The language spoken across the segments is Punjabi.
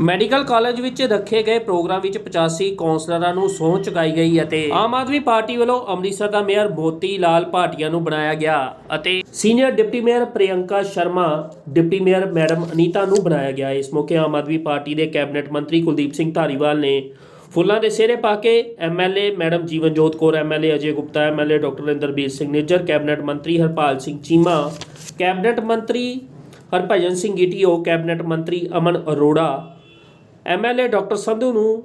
ਮੈਡੀਕਲ ਕਾਲਜ ਵਿੱਚ ਰੱਖੇ ਗਏ ਪ੍ਰੋਗਰਾਮ ਵਿੱਚ 85 ਕੌਂਸਲਰਾਂ ਨੂੰ ਸਹੁੰ ਚੁਕਾਈ ਗਈ ਅਤੇ ਆਮ ਆਦਮੀ ਪਾਰਟੀ ਵੱਲੋਂ ਅੰਮ੍ਰਿਤਸਰ ਦਾ ਮੇਅਰ ਬੋਤੀ ਲਾਲ ਭਾਟੀਆ ਨੂੰ ਬਣਾਇਆ ਗਿਆ ਅਤੇ senior deputy mayor Priyanka Sharma, deputy mayor madam Anita ਨੂੰ ਬਣਾਇਆ ਗਿਆ। ਇਸ ਮੌਕੇ ਆਮ ਆਦਮੀ ਪਾਰਟੀ ਦੇ ਕੈਬਨਿਟ ਮੰਤਰੀ ਕੁਲਦੀਪ ਸਿੰਘ ਧਾਰੀਵਾਲ ਨੇ ਫੁੱਲਾਂ ਦੇ ਸਿਹਰੇ ਪਾ ਕੇ MLA madam Jeevanjot Kaur, MLA Ajay Gupta, MLA doctor Inderbir Singh Nijjar, cabinet ਮੰਤਰੀ ਹਰਪਾਲ ਸਿੰਘ ਚੀਮਾ, ਕੈਬਨਿਟ ਮੰਤਰੀ ਹਰਭਜਨ ਸਿੰਘ ਗੀਟੀਓ ਕੈਬਨਿਟ ਮੰਤਰੀ ਅਮਨ ਅਰੋੜਾ ਐਮਐਲਏ ਡਾਕਟਰ ਸੰਧੂ ਨੂੰ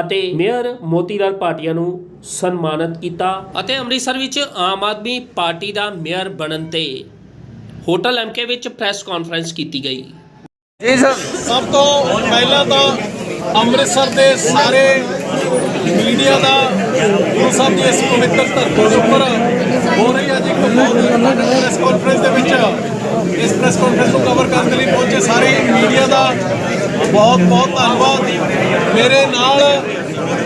ਅਤੇ ਮੇਅਰ ਮੋਤੀਲਾਲ ਭਾਟੀਆ ਨੂੰ ਸਨਮਾਨਿਤ ਕੀਤਾ ਅਤੇ ਅੰਮ੍ਰਿਤਸਰ ਵਿੱਚ ਆਮ ਆਦਮੀ ਪਾਰਟੀ ਦਾ ਮੇਅਰ ਬਣਨ ਤੇ ਹੋਟਲ ਐਮਕੇ ਵਿੱਚ ਪ੍ਰੈਸ ਕਾਨਫਰੰਸ ਕੀਤੀ ਗਈ। ਜੀ ਸਰ। ਸਭ ਤੋਂ ਪਹਿਲਾਂ ਤਾਂ ਅੰਮ੍ਰਿਤਸਰ ਦੇ ਸਾਰੇ ਮੀਡੀਆ ਦਾ ਗੁਰੂ ਸਾਹਿਬ ਦੀ ਇਸ ਪਵਿੱਤਰ ਧਰਤੀ ਦੇ ਉੱਪਰ ਹੋ ਰਹੀ ਅੱਜ ਇੱਕ ਬਹੁਤ ਪ੍ਰੈਸ ਕਾਨਫਰੰਸ ਦੇ ਵਿੱਚ ਇਸ ਪ੍ਰੈਸ ਕਾਨਫਰੰਸ ਨੂੰ ਕਵਰ ਕਰਨ ਦੇ ਲਈ ਪਹੁੰਚੇ ਸਾਰੇ ਮੀਡੀਆ ਦਾ ਬਹੁਤ ਬਹੁਤ ਧੰਨਵਾਦ। ਮੇਰੇ ਨਾਲ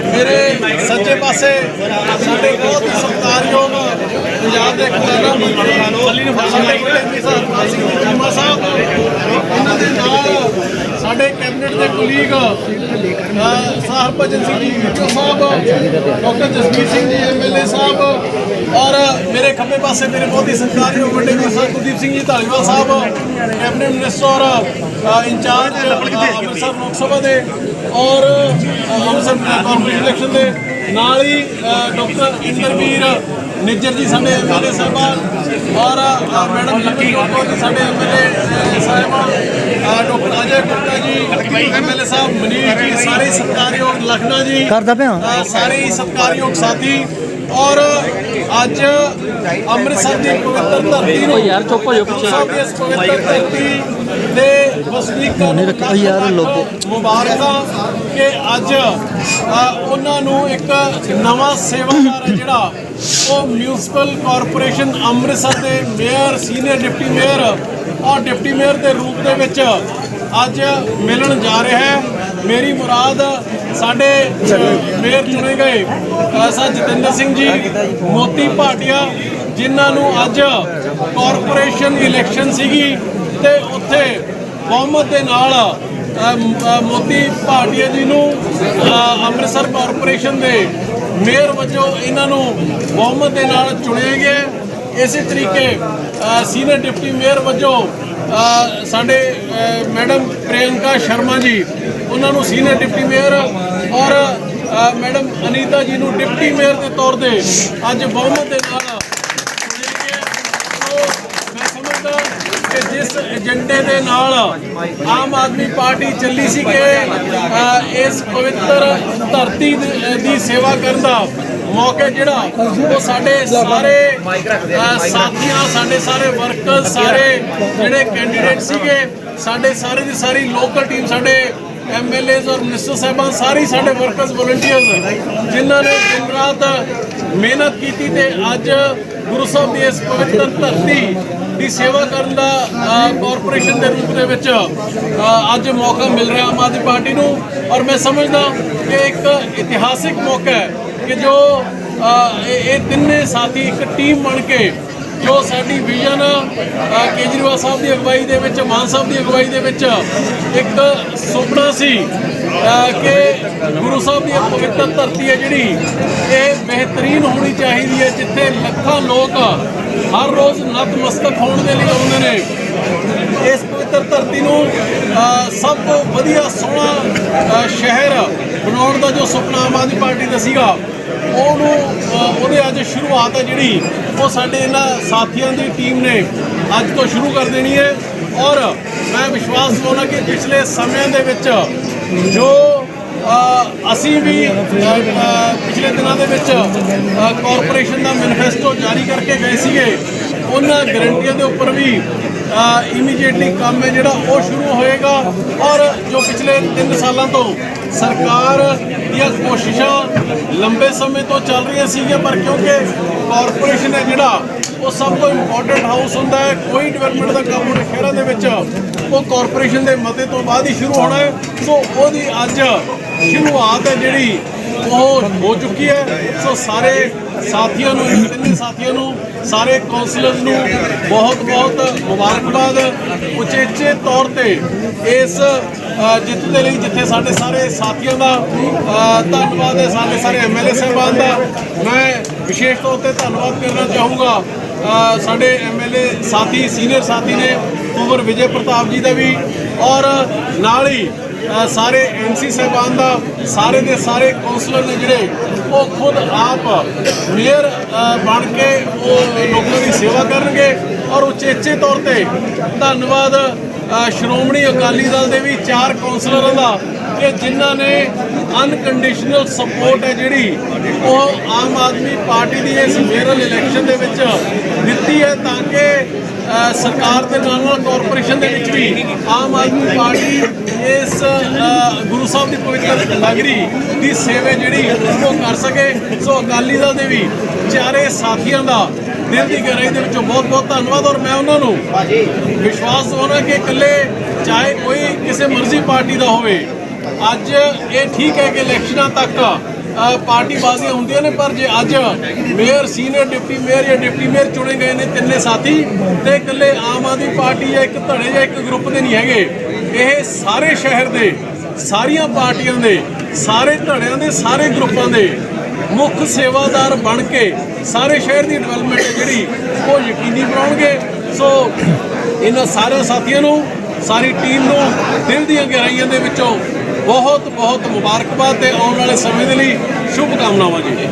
ਮੇਰੇ ਸੱਜੇ ਪਾਸੇ ਸਾਡੇ ਬਹੁਤ ਹੀ ਸਤਿਕਾਰਯੋਗ ਪੰਜਾਬ ਦੇ ਖਜ਼ਾਨਾ ਮੰਤਰੀ ਸਾਡੇ ਕੈਬਨਿਟ ਸਿੰਘ ਚੀਮਾ ਸਾਹਿਬ, ਉਹਨਾਂ ਦੇ ਨਾਲ ਸਾਡੇ ਕੈਬਨਿਟ ਦੇ ਕੁਲੀਗ ਹਰਭਜਨ ਸਿੰਘ ਜੀ ਵਿੱਚੋ ਸਾਹਿਬ ਡਾਕਟਰ ਜਸਵੀਰ ਸਿੰਘ ਜੀ ਐਮਐਲਏ ਸਾਹਿਬ ਔਰ ਮੇਰੇ ਖੱਬੇ ਪਾਸੇ ਮੇਰੇ ਬਹੁਤ ਹੀ ਸਤਿਕਾਰਯੋਗ ਵੱਡੇ ਵੀਰ ਸਾਹਿਬ ਕੁਲਦੀਪ ਸਿੰਘ ਜੀ ਧਾਲੀਵਾਲ ਸਾਹਿਬ ਕੈਬਨਿਟ ਮਿਨਿਸਟਰ ਔਰ ਇੰਚਾਰਜ ਅੰਮ੍ਰਿਤਸਰ ਲੋਕ ਸਭਾ ਦੇ ਔਰ ਅ, ਅੰਮ੍ਰਿਤਸਰ ਕਾਰਪੋਰੇਸ਼ਨ ਇਲੈਕਸ਼ਨ ਦੇ ਨਾਲ ਹੀ ਡਾਕਟਰ ਇੰਦਰਵੀਰ ਨਿੱਜਰ ਜੀ ਸਾਡੇ ਐਮਐਲਏ ਸਾਹਿਬਾਨ ਔਰ ਮੈਡਮ ਲੱਕੀ ਕੌਰ ਜੀ ਸਾਡੇ ਐਮਐਲਏ ਸਾਹਿਬਾਨ ਅ, ਡਾਕਟਰ ਅਜੇ ਗੁਪਤਾ ਜੀ ਐਮਐਲਏ ਸਾਹਿਬ ਮਨੀਸ਼ ਜੀ ਸਾਰੇ ਸਤਿਕਾਰਯੋਗ ਲਖਨਾ ਜੀ ਕਰਦਾ ਪਿਆ। ਸਾਰੇ ਸਤਿਕਾਰਯੋਗ ਸਾਥੀ। ਔਰ ਅੱਜ ਅੰਮ੍ਰਿਤਸਰ ਦੀ ਪਵਿੱਤਰ ਧਰਤੀ ਨੂੰ ਯਾਰ ਚੁੱਪ ਹੋ ਜਾਓ ਪਿੱਛੇ। ਪਵਿੱਤਰ ਧਰਤੀ ਦੇ ਵਸਨੀਕਾਂ ਨੂੰ ਯਾਰ ਲੋਗੋ। ਮੁਬਾਰਕਾਂ ਕਿ ਅੱਜ ਉਹਨਾਂ ਨੂੰ ਇੱਕ ਨਵਾਂ ਸੇਵਾਦਾਰ ਹੈ ਜਿਹੜਾ ਉਹ ਮਿਊਨਿਸਪਲ ਕਾਰਪੋਰੇਸ਼ਨ ਅੰਮ੍ਰਿਤਸਰ ਦੇ ਮੇਅਰ ਸੀਨੀਅਰ ਡਿਪਟੀ ਮੇਅਰ ਔਰ ਡਿਪਟੀ ਮੇਅਰ ਦੇ ਰੂਪ ਦੇ ਵਿੱਚ ਅੱਜ ਮਿਲਣ ਜਾ ਰਿਹਾ ਹੈ। ਮੇਰੀ ਮੁਰਾਦ ਸਾਡੇ ਮੇਅਰ ਚੁਣੇ ਗਏ। ਅ, ਸਰ ਜਤਿੰਦਰ ਸਿੰਘ ਜੀ ਮੋਤੀ ਭਾਟੀਆ ਜਿਨ੍ਹਾਂ ਨੂੰ ਅੱਜ ਕਾਰਪੋਰੇਸ਼ਨ ਇਲੈਕਸ਼ਨ ਸੀਗੀ ਤੇ ਉੱਥੇ ਬਹੁਮਤ ਦੇ ਨਾਲ ਮੋਤੀ ਭਾਟੀਆ ਜੀ ਨੂੰ ਅੰਮ੍ਰਿਤਸਰ ਕਾਰਪੋਰੇਸ਼ਨ ਦੇ ਮੇਅਰ ਵਜੋਂ ਇਹਨਾਂ ਨੂੰ ਬਹੁਮਤ ਦੇ ਨਾਲ ਚੁਣਿਆ ਗਿਆ। ਇਸੇ ਤਰੀਕੇ ਸੀਨੀਅਰ ਡਿਪਟੀ ਮੇਅਰ ਵਜੋਂ ਸਾਡੇ ਮੈਡਮ ਪ੍ਰਿਯੰਕਾ ਸ਼ਰਮਾ ਜੀ, ਉਹਨਾਂ ਨੂੰ ਸੀਨੀਅਰ ਡਿਪਟੀ ਮੇਅਰ ਔਰ ਮੈਡਮ ਅਨੀਤਾ ਜੀ ਨੂੰ ਡਿਪਟੀ ਮੇਅਰ ਦੇ ਤੌਰ ਤੇ ਅੱਜ ਬਹੁਮਤ ਦੇ ਨਾਲ ਮੈਂ ਸਮਝਦਾ ਕਿ ਜਿਸ ਏਜੰਡੇ ਦੇ ਨਾਲ ਆਮ ਆਦਮੀ ਪਾਰਟੀ ਚੱਲੀ ਸੀ ਕਿ ਇਸ ਪਵਿੱਤਰ ਧਰਤੀ ਦੀ ਸੇਵਾ ਕਰਨ ਦਾ ਮੌਕੇ ਜਿਹੜਾ, ਉਹ ਸਾਡੇ ਸਾਰੇ ਸਾਥੀਆਂ, ਸਾਡੇ ਸਾਰੇ ਵਰਕਰ ਸਾਰੇ ਜਿਹੜੇ ਕੈਂਡੀਡੇਟ ਸੀਗੇ, ਸਾਡੇ ਸਾਰੇ ਦੀ ਸਾਰੀ ਲੋਕਲ ਟੀਮ ਸਾਡੇ ਐਮਐਲਏਜ਼ ਔਰ ਮਿਨਿਸਟਰ ਸਾਹਿਬਾਨ ਸਾਰੇ ਸਾਡੇ ਵਰਕਰਸ ਵੋਲੰਟੀਅਰਸ ਜਿਨ੍ਹਾਂ ਨੇ ਦਿਨ ਰਾਤ ਮਿਹਨਤ ਕੀਤੀ ਤੇ ਅੱਜ ਗੁਰੂ ਸਾਹਿਬ ਦੀ ਇਸ ਪਵਿੱਤਰ ਧਰਤੀ ਦੀ ਸੇਵਾ ਕਰਨ ਦਾ ਕਾਰਪੋਰੇਸ਼ਨ ਦੇ ਰੂਪ ਦੇ ਵਿੱਚ ਅੱਜ ਮੌਕਾ ਮਿਲ ਰਿਹਾ ਆਮ ਆਦਮੀ ਪਾਰਟੀ ਨੂੰ। ਔਰ ਮੈਂ ਸਮਝਦਾ ਕਿ ਇੱਕ ਇਤਿਹਾਸਿਕ ਮੌਕਾ ਹੈ ਕਿ ਜੋ ਇਹ ਤਿੰਨੇ ਸਾਥੀ, ਇੱਕ ਟੀਮ ਬਣ ਕੇ ਜੋ ਸਾਡੀ ਵਿਜ਼ਨ ਕੇਜਰੀਵਾਲ ਸਾਹਿਬ ਦੀ ਅਗਵਾਈ ਦੇ ਵਿੱਚ, ਮਾਨ ਸਾਹਿਬ ਦੀ ਅਗਵਾਈ ਦੇ ਵਿੱਚ ਇੱਕ ਸੁਪਨਾ ਸੀ ਕਿ ਗੁਰੂ ਸਾਹਿਬ ਦੀ ਇਹ ਪਵਿੱਤਰ ਧਰਤੀ ਹੈ ਜਿਹੜੀ, ਇਹ ਬਿਹਤਰੀਨ ਹੋਣੀ ਚਾਹੀਦੀ ਹੈ, ਜਿੱਥੇ ਲੱਖਾਂ ਲੋਕ ਹਰ ਰੋਜ਼ ਨਤਮਸਤਕ ਹੋਣ ਦੇ ਲਈ ਆਉਂਦੇ ਨੇ। ਇਸ ਪਵਿੱਤਰ ਧਰਤੀ ਨੂੰ ਸਭ ਤੋਂ ਵਧੀਆ ਸੋਹਣਾ ਸ਼ਹਿਰ ਬਣਾਉਣ ਦਾ ਜੋ ਸੁਪਨਾ ਆਮ ਆਦਮੀ ਪਾਰਟੀ ਦਾ ਸੀਗਾ ਉਹਨੂੰ ਅ, ਉਹਦੇ ਅੱਜ ਸ਼ੁਰੂਆਤ ਹੈ ਜਿਹੜੀ ਉਹ ਸਾਡੇ ਇਹਨਾਂ ਸਾਥੀਆਂ ਦੀ ਟੀਮ ਨੇ ਅੱਜ ਤੋਂ ਸ਼ੁਰੂ ਕਰ ਦੇਣੀ ਹੈ। ਔਰ ਮੈਂ ਵਿਸ਼ਵਾਸ ਦਿਵਾਉਣਾ ਕਿ ਪਿਛਲੇ ਸਮਿਆਂ ਦੇ ਵਿੱਚ ਜੋ ਅਸੀਂ ਵੀ ਪਿਛਲੇ ਦਿਨਾਂ ਦੇ ਵਿੱਚ ਕਾਰਪੋਰੇਸ਼ਨ ਦਾ ਮੈਨੀਫੈਸਟੋ ਜਾਰੀ ਕਰਕੇ ਗਏ ਸੀਗੇ ਉਹਨਾਂ ਗਰੰਟੀਆਂ ਦੇ ਉੱਪਰ ਵੀ ਇਮੀਡੀਏਟਲੀ ਕੰਮ ਹੈ ਜਿਹੜਾ ਉਹ ਸ਼ੁਰੂ ਹੋਏਗਾ ਔਰ ਜੋ ਪਿਛਲੇ 3 ਸਾਲਾਂ ਤੋਂ ਸਰਕਾਰ ਦੀਆਂ ਕੋਸ਼ਿਸ਼ਾਂ ਲੰਬੇ ਸਮੇਂ ਤੋਂ ਚੱਲ ਰਹੀਆਂ ਸੀਗੀਆਂ, ਪਰ ਕਿਉਂਕਿ ਕਾਰਪੋਰੇਸ਼ਨ ਹੈ ਜਿਹੜਾ, ਉਹ ਸਭ ਤੋਂ ਇੰਪੋਰਟੈਂਟ ਹਾਊਸ ਹੁੰਦਾ ਹੈ, ਕੋਈ ਡਿਵੈਲਪਮੈਂਟ ਦਾ ਕੰਮ ਹੋਵੇ ਸ਼ਹਿਰਾਂ ਦੇ ਵਿੱਚ, ਉਹ ਕਾਰਪੋਰੇਸ਼ਨ ਦੇ ਮਤੇ ਤੋਂ ਬਾਅਦ ਹੀ ਸ਼ੁਰੂ ਹੋਣਾ ਹੈ। ਸੋ ਉਹਦੀ ਅੱਜ ਸ਼ੁਰੂਆਤ ਹੈ ਜਿਹੜੀ ਉਹ ਹੋ ਚੁੱਕੀ ਹੈ? ਸੋ ਸਾਰੇ ਸਾਥੀਆਂ ਨੂੰ ਤਿੰਨੇ ਸਾਥੀਆਂ ਨੂੰ ਸਾਰੇ ਕਾਉਂਸਲਰਸ ਨੂੰ ਬਹੁਤ ਬਹੁਤ ਮੁਬਾਰਕਬਾਦ। ਉਚੇਚੇ ਤੌਰ ਤੇ ਇਸ ਜਿੱਤ ਦੇ ਲਈ ਜਿੱਥੇ ਸਾਡੇ ਸਾਰੇ ਸਾਥੀਆਂ ਦਾ ਧੰਨਵਾਦ ਹੈ ਸਾਡੇ ਸਾਰੇ ਐਮਐਲਏ ਸਾਹਿਬਾਨ ਦਾ। ਮੈਂ ਵਿਸ਼ੇਸ਼ ਤੌਰ ਤੇ ਧੰਨਵਾਦ ਕਰਨਾ ਚਾਹੂੰਗਾ ਅ, ਸਾਡੇ ਐਮਐਲਏ ਸਾਥੀ ਸੀਨੀਅਰ ਸਾਥੀ ਨੇ ਕੁੰਵਰ ਵਿਜੇ ਪ੍ਰਤਾਪ ਜੀ ਦਾ ਵੀ। ਔਰ ਨਾਲ ਹੀ ਸਾਰੇ ਐਮਸੀ ਸਾਹਿਬਾਨ ਦਾ, ਸਾਰੇ ਦੇ ਸਾਰੇ ਕੌਂਸਲਰ ਨੇ ਜਿਹੜੇ, ਉਹ ਖੁਦ ਆਪ ਮੇਅਰ ਬਣ ਕੇ ਉਹ ਲੋਕਾਂ ਦੀ ਸੇਵਾ ਕਰਨਗੇ ਔਰ ਉਚੇਚੇ ਤੌਰ ਤੇ ਧੰਨਵਾਦ ਸ਼੍ਰੋਮਣੀ ਅਕਾਲੀ ਦਲ ਦੇ ਵੀ ਚਾਰ ਕੌਂਸਲਰਾਂ ਦਾ, ਕਿ ਜਿਨ੍ਹਾਂ ਨੇ ਅਨਕੰਡੀਸ਼ਨਲ ਸਪੋਰਟ ਹੈ ਜਿਹੜੀ, ਉਹ ਆਮ ਆਦਮੀ ਪਾਰਟੀ ਦੀ ਇਸ ਮੇਅਰਲ ਇਲੈਕਸ਼ਨ ਦੇ ਵਿੱਚ ਦਿੱਤੀ ਹੈ ਤਾਂ ਕਿ ਸਰਕਾਰ ਦੇ ਨਾਲ ਨਾਲ ਕਾਰਪੋਰੇਸ਼ਨ ਦੇ ਵਿੱਚ ਵੀ ਆਮ ਆਦਮੀ ਪਾਰਟੀ ਇਸ ਗੁਰੂ ਸਾਹਿਬ ਦੀ ਪਵਿੱਤਰ ਨਗਰੀ ਦੀ ਸੇਵਾ ਜਿਹੜੀ ਉਹ ਕਰ ਸਕੇ। ਸੋ ਅਕਾਲੀ ਦਲ ਦੇ ਵੀ ਚਾਰੇ ਸਾਥੀਆਂ ਦਾ ਦਿਲ ਦੀ ਗਹਿਰਾਈ ਦੇ ਵਿੱਚੋਂ ਬਹੁਤ ਬਹੁਤ ਧੰਨਵਾਦ। ਔਰ ਮੈਂ ਉਹਨਾਂ ਨੂੰ ਵਿਸ਼ਵਾਸ ਦਵਾਉਣਾ ਕਿ ਇਕੱਲੇ ਚਾਹੇ ਕੋਈ ਕਿਸੇ ਮਰਜ਼ੀ ਪਾਰਟੀ ਦਾ ਹੋਵੇ ਅੱਜ ਇਹ ਠੀਕ ਹੈ ਕਿ ਇਲੈਕਸ਼ਨਾਂ ਤੱਕ ਪਾਰਟੀ ਬਾਜ਼ੀਆਂ ਹੁੰਦੀਆਂ ਨੇ, ਪਰ ਜੇ ਅੱਜ ਮੇਅਰ, ਸੀਨੀਅਰ ਡਿਪਟੀ ਮੇਅਰ ਜਾਂ ਡਿਪਟੀ ਮੇਅਰ ਚੁਣੇ ਗਏ ਨੇ ਤਿੰਨੇ ਸਾਥੀ, ਤੇ ਇਕੱਲੇ ਆਮ ਆਦਮੀ ਪਾਰਟੀ ਜਾਂ ਇੱਕ ਧੜੇ ਜਾਂ ਇੱਕ ਗਰੁੱਪ ਦੇ ਨਹੀਂ ਹੈਗੇ। ਇਹ ਸਾਰੇ ਸ਼ਹਿਰ ਦੇ, ਸਾਰੀਆਂ ਪਾਰਟੀਆਂ ਦੇ, ਸਾਰੇ ਧੜਿਆਂ ਦੇ, ਸਾਰੇ ਗਰੁੱਪਾਂ ਦੇ ਮੁੱਖ ਸੇਵਾਦਾਰ ਬਣ ਕੇ ਸਾਰੇ ਸ਼ਹਿਰ ਦੀ ਡਿਵੈਲਪਮੈਂਟ ਜਿਹੜੀ, ਉਹ ਯਕੀਨੀ ਬਣਾਉਣਗੇ। ਸੋ ਇਹਨਾਂ ਸਾਰੇ ਸਾਥੀਆਂ ਨੂੰ, ਸਾਰੀ ਟੀਮ ਨੂੰ ਦਿਲ ਦੀਆਂ ਗਹਿਰਾਈਆਂ ਦੇ ਵਿੱਚੋਂ ਬਹੁਤ ਬਹੁਤ ਮੁਬਾਰਕਬਾਦ ਤੇ ਆਉਣ ਵਾਲੇ ਸਮੇਂ ਦੇ ਲਈ ਸ਼ੁਭ ਕਾਮਨਾਵਾਂ ਜੀ।